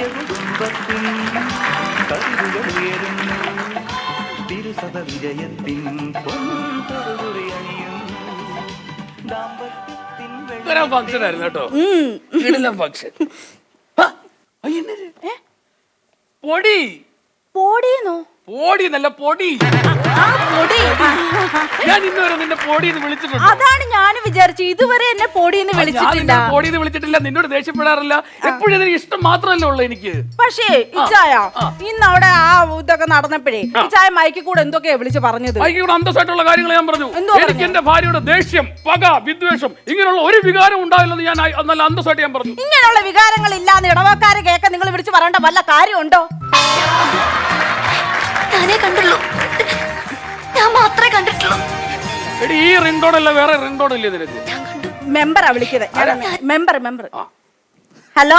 പുണ്യകുടുംബത്തിൻ കതിരുകൾ ഉയരുന്നു തിരുസഭ വിജയത്തിൻ പൊൻപൊറുകുറിയണിയും ദാമ്പത്യത്തിൻ ഫംഗ്ഷൻ ആയിരുന്നു കേട്ടോ ഇടിലം ഫംഗ്ഷൻ പൊടി. പോടിയെന്നോ? പൊടി നല്ല പൊടി. ആ പൊടി. ഞാൻ ഇന്നുവരെ നിന്നെ പൊടി എന്ന് വിളിച്ചിട്ടുണ്ട്. അതാണ് ഞാൻ വിചാരിച്ചു ഇതുവരെ എന്നെ പൊടി എന്ന് വിളിച്ചിട്ടില്ല. പൊടി എന്ന് വിളിച്ചിട്ടില്ല. നിന്നോട് ദേഷ്യപ്പെടാറില്ല. എപ്പോഴും ഇതിന് ഇഷ്ടം മാത്രമല്ല ഉള്ളു എനിക്ക്. പക്ഷേ ഇച്ചായ ഇന്ന് അവിടെ ആ ഇതൊക്കെ നടന്നപ്പോഴേ ഇച്ചായ മൈക്കി കൂടെ എന്തൊക്കെ വിളിച്ച് പറഞ്ഞത്? മൈക്കി കൂടെ അന്തസ്സായിട്ടുള്ള കാര്യങ്ങൾ ഞാൻ പറഞ്ഞു. എന്തോ എനിക്ക് എന്റെ ഭാര്യയുടെ ദേഷ്യം പക വിദ്വേഷം ഇങ്ങനെയുള്ള ഒരു വികാരം ഉണ്ടാവില്ലെന്ന് ഞാൻ ആ- നല്ല അന്തസ്സായിട്ട് ഞാൻ പറഞ്ഞു. ഇങ്ങനെയുള്ള വികാരങ്ങൾ ഇല്ലാന്ന് ഇടവക്കാരെ കേൾക്കാൻ നിങ്ങൾ വിളിച്ച് പറയേണ്ട വല്ല കാര്യമുണ്ടോ? ഞാനേ കണ്ടുള്ളൂ. ഞാൻ മാത്രമേ കണ്ടിട്ടുള്ളൂ. എടി ഈ വേറെ റിംഗോഡില്ലേ നിനക്ക് ഞാൻ കണ്ടു. മെമ്പറാ വിളിക്കുന്നത് member member. Hello?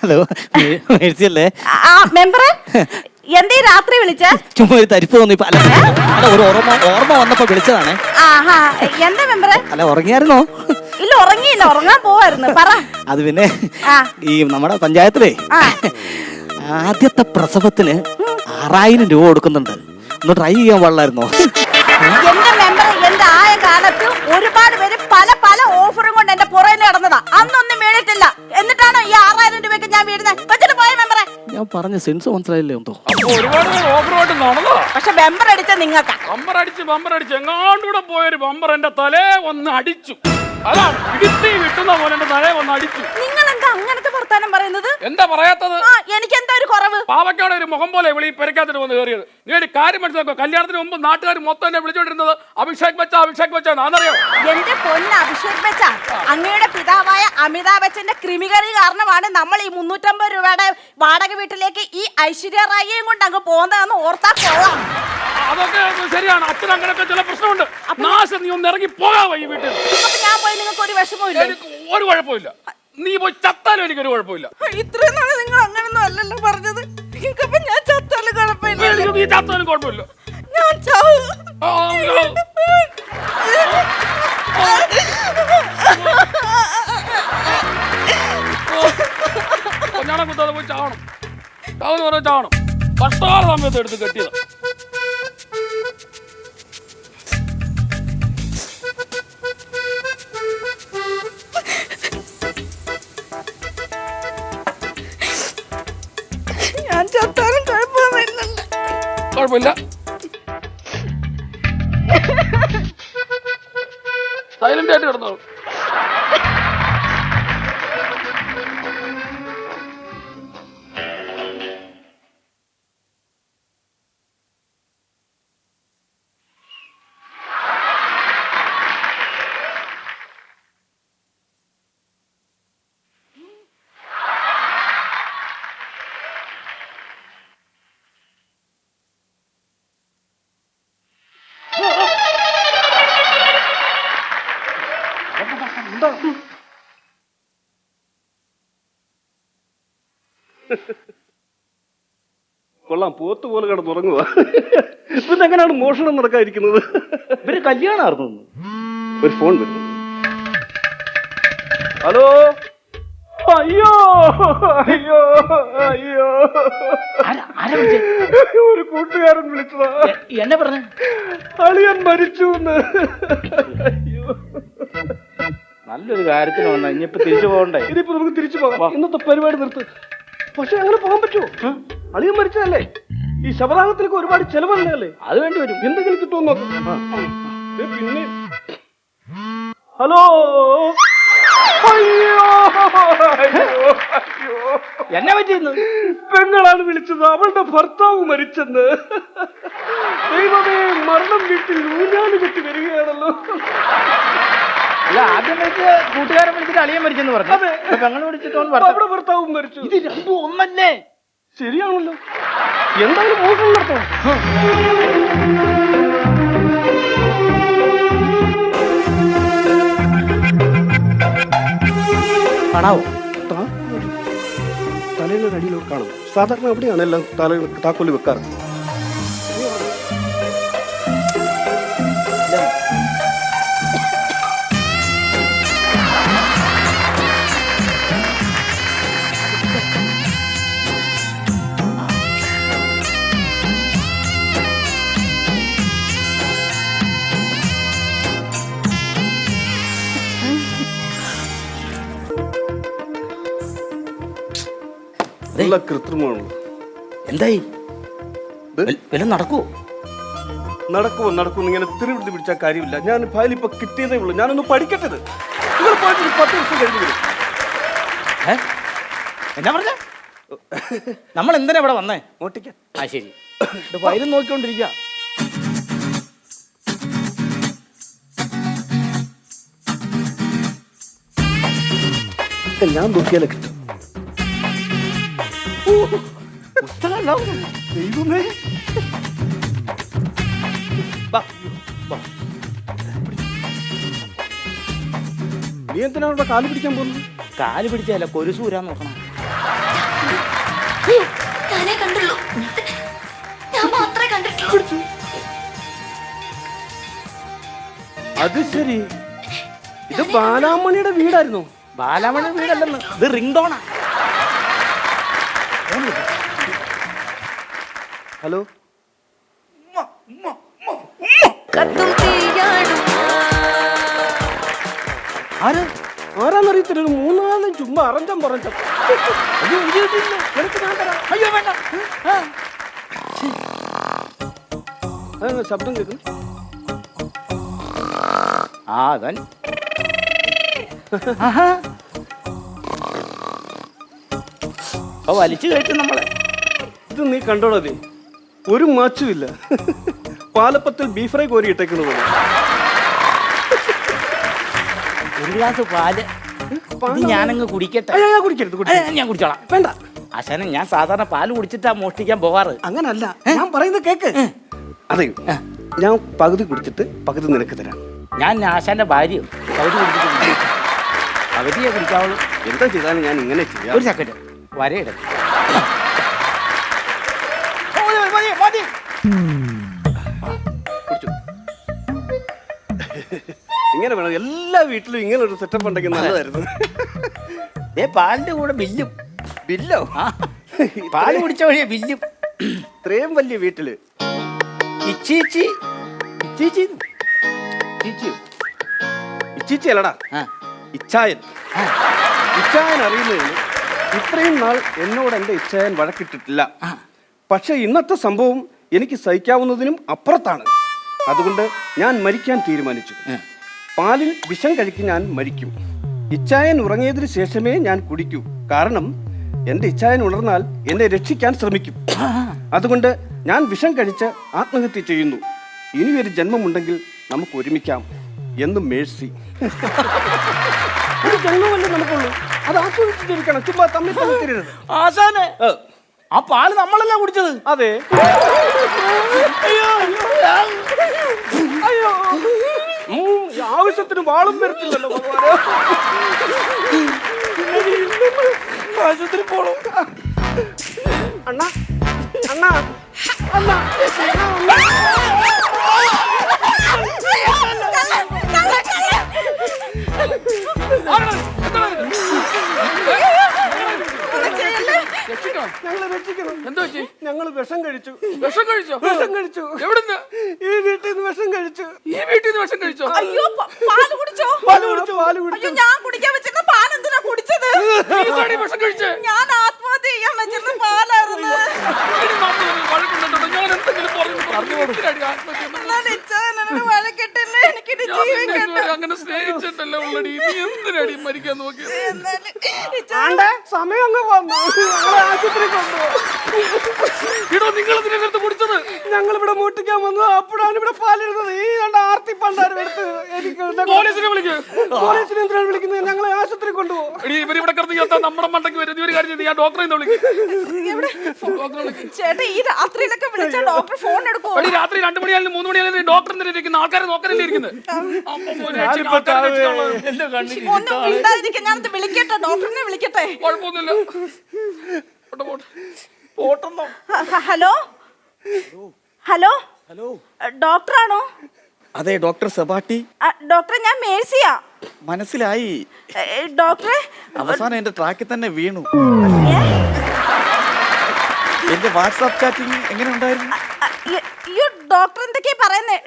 Hello Mercy അല്ലേ ആ മെമ്പർ എന്തേ രാത്രി വിളിച്ച? ചുമ്മാ ഒരു തരിപ്പ് തോന്നി അല്ല അല്ല ഒരു ഓർമ്മ ഓർമ്മ വന്നപ്പോ വിളിച്ചതാണ്. ആഹാ എന്താ മെമ്പർ അല്ല ഉറങ്ങിയായിരുന്നോ? ഇല്ല ഉറങ്ങിയില്ല ഉറങ്ങാൻ പോവായിരുന്നു. പറ. അത് പിന്നെ ഈ നമ്മുടെ പഞ്ചായത്തിലേ. ആ. ആദ്യത്തെ പ്രസവത്തിന് ആറായിരം രൂപ കൊടുക്കുന്നുണ്ട്. ഒന്ന് ട്രൈ ചെയ്യാൻ പാടില്ലായിരുന്നോ? എന്റെ മെമ്പർ എന്റെ ആയ കാലത്ത് ഒരുപാട് പേര് പല പല ഓഫറും കൊണ്ട് എന്റെ പുറകിൽ നടന്നതാ. അന്നൊന്നും വീണിട്ടില്ല എന്നിട്ടാണോ ഈ ആറായിരം രൂപയ്ക്ക് ഞാൻ വീഴുന്നത് വെച്ചിട്ട് പോയ മെമ്പറെ ഞാൻ പറഞ്ഞ സെൻസ് മനസ്സിലായില്ലേ എന്തോ? ഒരുപാട് ഓഫറുമായിട്ട് നടന്നോ പക്ഷെ മെമ്പർ അടിച്ച നിങ്ങൾക്കാ. ബമ്പർ അടിച്ച് ബമ്പർ അടിച്ച്. എങ്ങാണ്ടൂടെ പോയൊരു ബമ്പർ എന്റെ തലേ ഒന്ന് അടിച്ചു. അതാണ് ഇടുത്തി പോലെ എന്റെ തലേ വന്ന് അടിച്ചു. നിങ്ങൾ എന്താ അങ്ങനത്തെ വർത്താനം പറയുന്നത്? എന്താ പറയാത്തത്? ആ എനിക്ക് എന്താ ഒരു കുറവ്? പാവക്കയുടെ ഒരു മുഖം പോലെ വിളി പെരക്കാത്തിട്ട് വന്ന് കയറിയത്. നീ ഒരു കാര്യം മനസ്സിലാക്കുക കല്യാണത്തിന് മുമ്പ് നാട്ടുകാർ മൊത്തം എന്നെ വിളിച്ചോണ്ടിരുന്നത് അഭിഷേക് ബച്ച അഭിഷേക് ബച്ച ആണെന്നറിയോ എന്റെ പൊന്ന് അഭിഷേക് ബച്ച അങ്ങയുടെ പിതാവായ അമിതാഭ് ബച്ചന്റെ ക്രിമികറി കാരണമാണ് നമ്മൾ ഈ മുന്നൂറ്റമ്പത് രൂപയുടെ വാടക വീട്ടിലേക്ക് ഈ ഐശ്വര്യ റായിയെയും കൊണ്ട് അങ്ങ് പോകുന്നതെന്ന് ഓർത്താ കൊള്ളാം. അതൊക്കെ ശരിയാണ്. അച്ഛൻ അങ്ങനെയൊക്കെ ചില പ്രശ്നമുണ്ട്. നാശം നീ ഒന്ന് ഇറങ്ങി പോകാവോ ഈ വീട്ടിൽ? പോയി നിങ്ങൾക്ക് ഒരു വിഷമവും എനിക്ക് ഒരു കുഴപ്പമില്ല നീ പോയി ചത്താലും എനിക്കൊരു കുഴപ്പമില്ല ഇത്രയും നാളെ നിങ്ങൾ അങ്ങനൊന്നും അല്ലല്ലോ പറഞ്ഞത്. നിങ്ങൾക്കപ്പൊ ഞാൻ ചത്താലും കുഴപ്പമില്ല നീ ചത്താലും കുഴപ്പമില്ല. ഞാൻ ചാവും. കുത്താതെ പോയി ചാവണം. ചാവെന്ന് പറഞ്ഞാൽ ചാവണം. കഷ്ടകാല സമയത്ത് എടുത്ത് കെട്ടിയത്. കുഴപ്പമില്ല. സൈലന്റ് ആയിട്ട് കിടന്നോളൂ. കൊള്ളാം പോത്ത് പോലെ കിടന്നുറങ്ങുക പിന്നെ എങ്ങനെയാണ് മോഷണം നടക്കാതിരിക്കുന്നത്? ഇവർ കല്യാണമായിരുന്നു ഒരു ഫോൺ വരുന്നു. ഹലോ? അയ്യോ അയ്യോ അയ്യോ. ഒരു കൂട്ടുകാരൻ വിളിച്ചതാ. എന്നെ പറഞ്ഞ? അളിയൻ മരിച്ചു എന്ന്. അയ്യോ. നല്ലൊരു കാര്യത്തിന് വന്ന ഇനിയിപ്പോ തിരിച്ചു പോകണ്ടേ? ഇനിയിപ്പോ നമുക്ക് തിരിച്ചു പോകാം. ഇന്നത്തെ പരിപാടി നിർത്ത്. പക്ഷെ അങ്ങനെ പോകാൻ പറ്റുമോ അളിയൻ മരിച്ചതല്ലേ? ഈ ശബദാഹത്തിലേക്ക് ഒരുപാട് ചെലവല്ലേ? അത് വേണ്ടി വരും. എന്തെങ്കിലും കിട്ടുമോ നോക്കാം. പിന്നെ. ഹലോ? എന്നെ പറ്റിയിരുന്നു പെങ്ങളാണ് വിളിച്ചത്. അവളുടെ ഭർത്താവ് മരിച്ചെന്ന്. ദൈവമേ മരണം വീട്ടിൽ ഊഞ്ഞാൽ കെട്ടി വരികയാണല്ലോ. ആദ്യം വിളിച്ച് കൂട്ടുകാരൻ വിളിച്ചിട്ട് അളിയൻ മരിച്ചെന്ന് പറഞ്ഞു. ഇപ്പൊ പെങ്ങൾ വിളിച്ചിട്ട് ഓൻ പറഞ്ഞു അവിടെ ഭർത്താവും മരിച്ചു. ഇത് രണ്ടും ഒന്നല്ലേ? ശരിയാണല്ലോ. എന്തായാലും മോഷണം നടത്തണം കാണാവോ? തലയിലൊരു അടിയിലോട്ട് കാണും. സാധാരണ എവിടെയാണ് എല്ലാം തല താക്കോൽ വെക്കാറ്? നല്ല കൃത്രിമമാണ് എന്തായി? വല്ല നടക്കുവോ? നടക്കുമോ നടക്കുമോ ഇങ്ങനെ തിരുവിടുത്ത് പിടിച്ചാൽ കാര്യമില്ല. ഞാൻ ഫയൽ ഇപ്പൊ കിട്ടിയതേ ഉള്ളൂ. ഞാനൊന്ന് പഠിക്കട്ടെ. നിങ്ങൾ പോയിട്ട് പത്ത് ദിവസം കഴിഞ്ഞ് വരും? എന്നാ പറഞ്ഞ? നമ്മൾ എന്തിനാ ഇവിടെ വന്നേ? ഓട്ടിക്കാൻ ആ ശരി. ഫയലും നോക്കിക്കൊണ്ടിരിക്കുക ഞാൻ നോക്കിയാലേ കിട്ടും. ദൈവമേ നീ എന്തിനാണ് ഇവിടെ കാൽ പിടിക്കാൻ പോകുന്നത്? കാൽ പിടിച്ചല്ല കൊരുസൂരാൻ നോക്കണം. ഞാനേ കണ്ടുള്ളൂ. ഞാൻ മാത്രമേ കണ്ടിട്ടുള്ളൂ. അത് ശരി. ഇത് ബാലാമണിയുടെ വീടായിരുന്നു? ബാലാമണിയുടെ വീടല്ലെന്ന്. ഇത് റിംഗ് ടോണാ ഹലോ? ആര്? ആരാന്നറിയത്തില്ല. മൂന്നാലും ചുമ്മാ അറഞ്ചം പറഞ്ചം. അയ്യോ, വേണ്ട. ആ. അതെന്താ ശബ്ദം കേൾക്കും ആ അവൻ. അപ്പൊ വലിച്ചു കയറ്റും നമ്മളെ. ഇത് നീ കണ്ടോടാ നീ ഒരു മാച്ചും ഇല്ല പാലപ്പത്തിൽ ബീഫ് ഫ്രൈ കോരി ഇട്ടേക്കുന്നത് പോലെ. ഒരു ഗ്ലാസ് പാൽ. ഇത് ഞാനങ്ങ് കുടിക്കട്ടെ. അയ്യോ, അയ്യോ, കുടിക്കരുത് ഏ, കുടിക്കരുത്. ഞാൻ കുടിച്ചോളാം. വേണ്ട. ആശാനെ ഞാൻ സാധാരണ പാൽ കുടിച്ചിട്ടാ മോഷ്ടിക്കാൻ പോവാറ്. അങ്ങനല്ല. ഞാൻ പറയുന്നത് കേക്ക്. അതെ ഞാൻ പകുതി കുടിച്ചിട്ട് പകുതി നിനക്ക് തരാം. ഞാൻ ആശാന്റെ ഭാര്യയോ പകുതി കുടിച്ചിട്ടുണ്ട് പകുതിയെ കുടിക്കാവുള്ളൂ. എന്താ ചെയ്താലും ഞാൻ ഇങ്ങനെ ചെയ്യാം. ഒരു സെക്കൻഡ് ഇങ്ങനെ വേണം. എല്ലാ വീട്ടിലും ഇങ്ങനെ ഒരു സെറ്റപ്പ് ഉണ്ടെങ്കിൽ നല്ലതായിരുന്നു. ഏ പാലിന്റെ കൂടെ ബില്ലും. ബില്ലോ? പാൽ പാൽ കുടിച്ച വഴിയെ ബില്ലും. ഇത്രയും വലിയ വീട്ടിൽ. ഇച്ചീച്ചി. ഇച്ചീച്ചി. ഇച്ചിച്ചി. ഇച്ചിച്ചി അല്ലടാ. ഇച്ചായൻ. ഇച്ചായൻ അറിയുന്നതിന് ഇത്രയും നാൾ എന്നോട് എന്റെ ഇച്ഛയൻ വഴക്കിട്ടിട്ടില്ല. പക്ഷേ ഇന്നത്തെ സംഭവം എനിക്ക് സഹിക്കാവുന്നതിനും അപ്പുറത്താണ്. അതുകൊണ്ട് ഞാൻ മരിക്കാൻ തീരുമാനിച്ചു. പാലിൽ വിഷം കഴിക്ക് ഞാൻ മരിക്കും. ഇച്ഛായൻ ഉറങ്ങിയതിനു ശേഷമേ ഞാൻ കുടിക്കൂ. കാരണം എന്റെ ഇച്ഛായൻ ഉണർന്നാൽ എന്നെ രക്ഷിക്കാൻ ശ്രമിക്കും. അതുകൊണ്ട് ഞാൻ വിഷം കഴിച്ച് ആത്മഹത്യ ചെയ്യുന്നു. ഇനിയൊരു ജന്മമുണ്ടെങ്കിൽ നമുക്ക് ഒരുമിക്കാം. എന്ന് മേഴ്സി. ഒരു ജന്മമല്ലേ നമുക്കുള്ളൂ. അത് ആസ്വദിച്ച് ജീവിക്കണം ചുമ്മാ തമ്മിൽ തമ്മിൽ തിരരുത് ആശാനെ ആ. പാൽ നമ്മളല്ല കുടിച്ചത്? അതെ. അയ്യോ. ഉം, ആവശ്യത്തിന് വാളും വരത്തില്ലല്ലോ ഭഗവാനെ. ആശുപത്രി പോണു. അണ്ണാ അണ്ണാ അണ്ണാ ആരാണ്? എന്താണ് ഇത്? രക്ഷിക്കണം. ഞങ്ങളെ രക്ഷിക്കണം എന്തോ പറ്റി? ഞങ്ങൾ വിഷം കഴിച്ചു. വിഷം കഴിച്ചോ? വിഷം കഴിച്ചു. എവിടുന്ന്? ഈ വീട്ടിൽ നിന്ന് വിഷം കഴിച്ചു. ഈ വീട്ടിൽ നിന്ന് വിഷം കഴിച്ചോ? അയ്യോ പ- പാൽ കുടിച്ചോ? പാൽ കുടിച്ചു പാൽ അയ്യോ കുടിച്ചു ഞാൻ കുടിക്കാൻ വെച്ചിരുന്ന പാൽ എന്തിനാ കുടിച്ചത്? നീ എന്താണ് ഈ വിഷം കഴിച്ചേ? ഞാൻ ആത്മഹത്യ ചെയ്യാൻ വെച്ചിരുന്ന പാലായിരുന്നു. എന്നാൽ ഇച്ചാൻ എന്നോട് വഴക്കിട്ടില്ല? എനിക്കിത് ഞാൻ ജീവിക്കണ്ട. അങ്ങനെ സ്നേഹിച്ചിട്ടല്ലേ ഉള്ളടി. നീ എന്തിനാടി മരിക്കാൻ നോക്കിയത്? എന്നാലും ഇച്ചാൻ ആണ്ടെ, സമയം അങ്ങ് വന്നു ഞങ്ങളെ ആശുപത്രി കൊണ്ടുപോകും. ഇടോ നിങ്ങൾ ഇതിനകത്ത് കുടിച്ചത് ഞങ്ങൾ ഇവിടെ മൂട്ടിക്കാൻ വന്നു. അപ്പോഴാണ് ഇവിടെ പാലിടുന്നത്. ഈ രണ്ട് ആർത്തി പണ്ടാരും എടുത്ത് എനിക്ക് പോലീസിനെ വിളിക്ക്. പോലീസിനെ എന്തിനാണ് വിളിക്കുന്നത്? ഞങ്ങളെ ആശുപത്രി കൊണ്ടുപോകും. എടി ഇവർ ഇവിടെ കിടന്ന് ചേർത്താ നമ്മുടെ മണ്ടയ്ക്ക് വരും ഒരു കാര്യം ഞാൻ ഡോക്ടറെ വിളിക്കും. ചേട്ടാ ഈ രാത്രിയിലൊക്കെ വിളിച്ച ഡോക്ടർ ഫോൺ എടുക്കുമോ എടി രാത്രി രണ്ടു മണിയായാലും മൂന്ന് മണിയായാലും ഡോക്ടർ ഇരിക്കുന്ന? ആൾക്കാരെ നോക്കാനല്ലേ ഇരിക്കുന്നത് ഒന്നും മിണ്ടാതിരിക്കാൻ ഞാനത് വിളിക്കട്ടെ ഡോക്ടറിനെ വിളിക്കട്ടെ. കുഴപ്പമൊന്നുമില്ല. പോട്ടെന്നോ. ഹലോ? ഹലോ? ഹലോ. ഡോക്ടറാണോ? അതെ ഡോക്ടർ സെബാട്ടി. ഡോക്ടറെ ഞാൻ മേഴ്സിയാ. മനസ്സിലായി. ഡോക്ടറെ അവസാനം എന്റെ ട്രാക്കിൽ തന്നെ വീണു? എന്റെ വാട്സാപ്പ് ചാറ്റിംഗ് എങ്ങനെ ഉണ്ടായിരുന്നു? ആ, ഈ- അയ്യോ ഡോക്ടർ എന്തൊക്കെയാ പറയുന്നേ?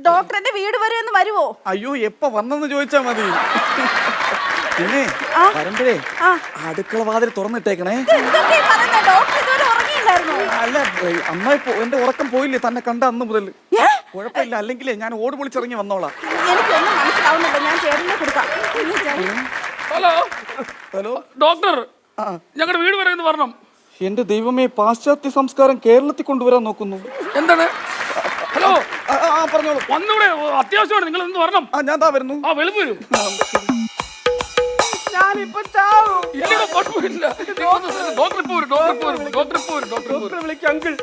ഡോക്ടറെ വീട് വരെ ഒന്ന് വരുവോ? അയ്യോ എപ്പോ വന്നെന്ന് ചോദിച്ചാ മതി. പിന്നെ ആ. വരുമ്പോഴേ ആ. അടുക്കള വാതിൽ തുറന്നിട്ടേക്കണേ. എന്തൊക്കെ ഈ പറയുന്നത് ഡോക്ടർ ഇതുവരെ ഉറങ്ങിയില്ലായിരുന്നു? അല്ല അമ്മായി പോ- എന്റെ ഉറക്കം പോയില്ലേ തന്നെ കണ്ട അന്ന് മുതൽ. ഏ? കുഴപ്പമില്ല അല്ലെങ്കിലേ ഞാൻ ഓട് പൊളിച്ചിറങ്ങി വന്നോളാം. എനിക്കൊന്നും മനസ്സിലാവുന്നില്ല. ഞാൻ ചേട്ടനെ കൊടുക്കാം. ഇനി ചേട്ടൻ- ഹലോ? ഹലോ? ഡോക്ടർ ആ. ഞങ്ങളുടെ വീട് വരെ എന്റെ ദൈവമേ പാശ്ചാത്യ സംസ്കാരം കേരളത്തിൽ കൊണ്ടുവരാൻ നോക്കുന്നു. എന്താണ്? ഹലോ? ആ, ആ, ആ, പറഞ്ഞോളൂ. വന്നിവിടെ അത്യാവശ്യമാണ്. നിങ്ങൾ ഒന്ന് വരണം. ആ ഞാൻ താ വരുന്നു. ആ വെളുപ്പ് വരും. ഞാനിപ്പോ ചാവും. ഇല്ല കുഴപ്പമില്ല. ഡോക്ടർ വരും ഡോക്ടർ വരും ഡോക്ടർ വരും ഡോക്ടർ വിളിക്കും അങ്കിൾ.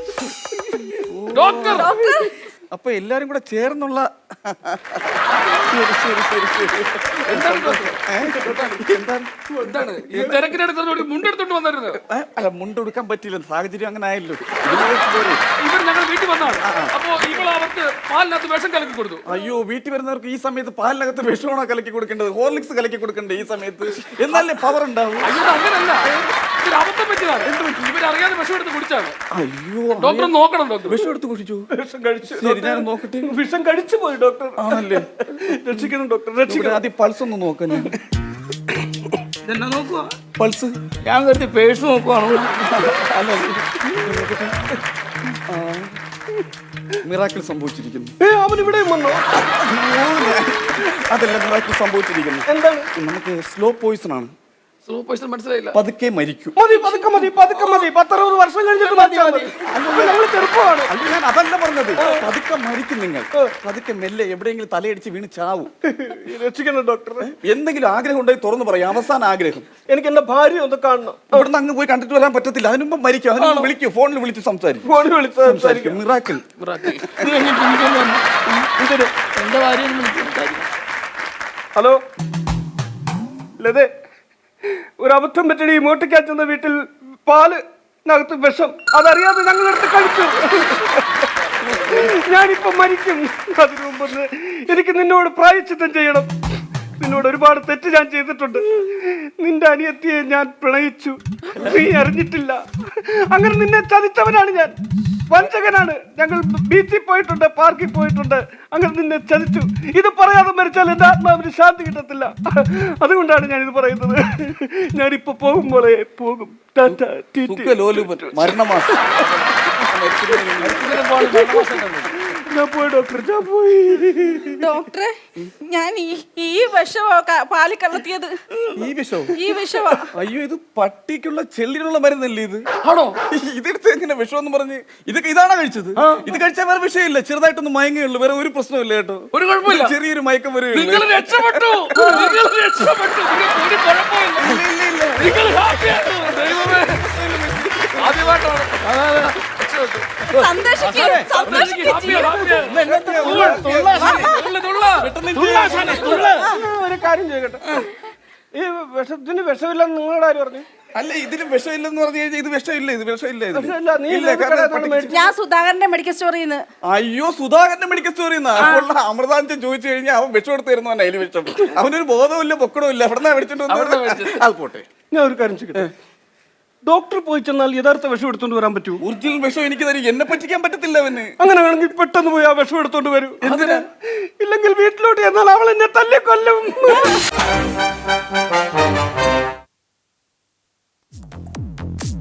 ഡോക്ടർ. അപ്പൊ എല്ലാരും കൂടെ ചേർന്നുള്ള ശരി ശരി ശരി ശരി എന്താണ്? ഡോക്ടർ ഏ? എന്താണ് എന്താണ് ഈ തിരക്കിനടുത്തോട് മുണ്ടെടുത്തോണ്ട് വന്നിരുന്നത് ഏ? അല്ല മുണ്ടെടുക്കാൻ പറ്റില്ല സാഹചര്യം അങ്ങനെ ആയല്ലോ. ഇവർ ഞങ്ങൾ വീട്ടിൽ വന്നാണ്. അപ്പോ ഇവൾ അവർക്ക് പാലിനകത്ത് വിഷം കലക്കി കൊടുത്തു. അയ്യോ വീട്ടിൽ വരുന്നവർക്ക് ഈ സമയത്ത് പാലിനകത്ത് വിഷമാണോ കലക്കി കൊടുക്കേണ്ടത്? ഹോർലിക്സ് കലക്കി കൊടുക്കേണ്ടത് ഈ സമയത്ത്? എന്നാലേ പവർ ഉണ്ടാവും? അയ്യോ ഇത് അങ്ങനല്ല ഇതൊരു അബദ്ധം പറ്റിയതാണ്. ഇവരറിയാതെ വിഷം എടുത്ത് കുടിച്ചാണ്. അയ്യോ ഡോക്ടർ നോക്കണം ഡോക്ടർ വിഷം എടുത്ത് കുടിച്ചു? വിഷം കഴിച്ചു ശരി ഞാൻ നോക്കട്ടെ. വിഷം കഴിച്ചു പോയി ഡോക്ടർ ആണല്ലേ? രക്ഷിക്കണം ഡോക്ടർ രക്ഷിക്കണം. ആദ്യം പൾസ് ഒന്ന് നോക്കാം ഞാൻ. ഇതെന്നാ നോക്കുക പൾസ് ഞാൻ കരുതി പേഴ്സ് നോക്കുവാണോ? അല്ല മിറാക്കിൾ സംഭവിച്ചിരിക്കുന്നു. ഏ അവൻ ഇവിടെ വന്നോ? അതല്ല മിറാക്കിൾ സംഭവിച്ചിരിക്കുന്നു. എന്താണ്? നമുക്ക് സ്ലോ പോയിസൺ ആണ്. സ്ലോ പോയിസൺ മനസ്സിലായില്ല. പതുക്കെ മരിക്കും. മതി പതുക്കെ മതി പതുക്കെ മതി. പത്തറുപത് വർഷം കഴിഞ്ഞിട്ട് മതി മതി. ഞങ്ങൾ ചെറുപ്പമാണ് അല്ല ഞാൻ അതല്ല പറഞ്ഞത് പതുക്കെ മരിക്കും നിങ്ങൾ. പതുക്കെ മെല്ലെ എവിടെയെങ്കിലും തലയടിച്ച് വീണ് ചാവും. രക്ഷിക്കണം ഡോക്ടർ എന്തെങ്കിലും ആഗ്രഹം ഉണ്ടെങ്കിൽ തുറന്നു പറയാം. അവസാന ആഗ്രഹം. എനിക്ക് എന്റെ ഭാര്യ ഒന്ന് കാണണം. അവിടുന്ന് അങ്ങ് പോയി കണ്ടിട്ട് വരാൻ പറ്റത്തില്ല. അതിന് മുമ്പ് മരിക്കും. അതിന് വിളിക്കും. ഫോണിൽ വിളിച്ച് സംസാരിക്കും. ഫോണിൽ വിളിച്ച് സംസാരിക്കും. മിറാക്കിൾ. എന്തിന് എന്റെ ഭാര്യ വിളിച്ചു ഹലോ. ലതേ ഒരു അബദ്ധം പറ്റി മോട്ടിക്കാറ്റുന്ന മോട്ടിക്കാച്ചെന്ന വീട്ടിൽ പാൽ നകത്ത് വിഷം. അതറിയാതെ ഞങ്ങളെടുത്ത് കഴിച്ചു. ഞാനിപ്പോ മരിക്കും. അതിനു മുമ്പ് എനിക്ക് നിന്നോട് പ്രായച്ചിത്തം ചെയ്യണം. നിന്നോട് ഒരുപാട് തെറ്റ് ഞാൻ ചെയ്തിട്ടുണ്ട്. നിന്റെ അനിയത്തിയെ ഞാൻ പ്രണയിച്ചു. നീ അറിഞ്ഞിട്ടില്ല. അങ്ങനെ നിന്നെ ചതിച്ചവനാണ് ഞാൻ. വഞ്ചകനാണ്. ഞങ്ങൾ ബീച്ചിൽ പോയിട്ടുണ്ട് പാർക്കിൽ പോയിട്ടുണ്ട്. അങ്ങനെ നിന്നെ ചതിച്ചു. ഇത് പറയാതെ മരിച്ചാൽ എന്റെ ആത്മാവിന് ശാന്തി കിട്ടത്തില്ല. അതുകൊണ്ടാണ് ഞാൻ ഇത് പറയുന്നത്. ഞാനിപ്പോ പോകുമ്പോളെ പോകും. ടാറ്റ, മരണമാസം ഞാൻ പോയി ഡോക്ടർ ഞാൻ പോയി ഡോക്ടറെ ഞാൻ ഈ ഈ വിഷമാ ക- പാലിൽ കലർത്തിയത് ഈ വിഷവും ഈ വിഷമാ. അയ്യോ ഇത് പട്ടിക്കുള്ള ചെള്ളിനുള്ള മരുന്നല്ലേ ഇത്? ആണോ? ഇതെടുത്ത് എങ്ങനെ വിഷമെന്ന് പറഞ്ഞ് ഇതൊക്കെ ഇതാണോ കഴിച്ചത്? ഇത് കഴിച്ചാൽ വേറെ വിഷയമില്ല. ചെറുതായിട്ടൊന്ന് മയങ്ങുള്ളൂ വേറെ ഒരു പ്രശ്നമില്ല കേട്ടോ. ഒരു കുഴപ്പമില്ല ചെറിയൊരു മയക്കം നിങ്ങൾ വരും രക്ഷപ്പെട്ടു. നിങ്ങൾ രക്ഷപ്പെട്ടു. നിങ്ങൾക്ക് ഒരു കുഴപ്പമില്ല നിങ്ങൾ ഹാപ്പിയാണ് ദൈവമേ. ആദ്യമായിട്ടാണ്. ഒരു കാര്യം ചെയ്യട്ടെ ഈ വിഷത്തിന് വിഷമില്ലെന്ന് നിങ്ങളുടെ ആര് പറഞ്ഞു അല്ല ഇതിന് വിഷമില്ലെന്ന് പറഞ്ഞു കഴിഞ്ഞാൽ ഇത് വിഷമില്ല ഇത് വിഷമില്ല ഇത് വിഷമില്ല, ഇല്ല, ഞാൻ സുധാകരന്റെ മെഡിക്കൽ സ്റ്റോറിൽ നിന്ന് അയ്യോ സുധാകരന്റെ മെഡിക്കൽ സ്റ്റോറിൽ നിന്ന് അപ്പോൾ അമൃതാഞ്ചൻ ചോദിച്ചു കഴിഞ്ഞാൽ അവൻ വിഷം എടുത്ത് തരുന്നവൻ അതിൽ വിഷം അവനൊരു ബോധമില്ല പൊക്കടവും ഇല്ല എവിടെ മേടിച്ചിട്ട് വന്നത്? അത് പോട്ടെ ഞാൻ ഒരു കാര്യം ചെയ്യട്ടെ ഡോക്ടർ പോയി ചെന്നാൽ യഥാർത്ഥ വിഷം എടുത്തോണ്ട് വരാൻ പറ്റൂ. ഒറിജിനൽ വിഷം എനിക്ക് തരും. എന്നെ പറ്റിക്കാൻ പറ്റത്തില്ല അവന്. അങ്ങനെ വേണമെങ്കിൽ പെട്ടെന്ന് പോയി ആ വിഷം എടുത്തോണ്ട് വരൂ. ഇല്ലെങ്കിൽ വീട്ടിലോട്ട് ചെന്നാൽ അവൾ എന്നെ തല്ലിക്കൊല്ലും.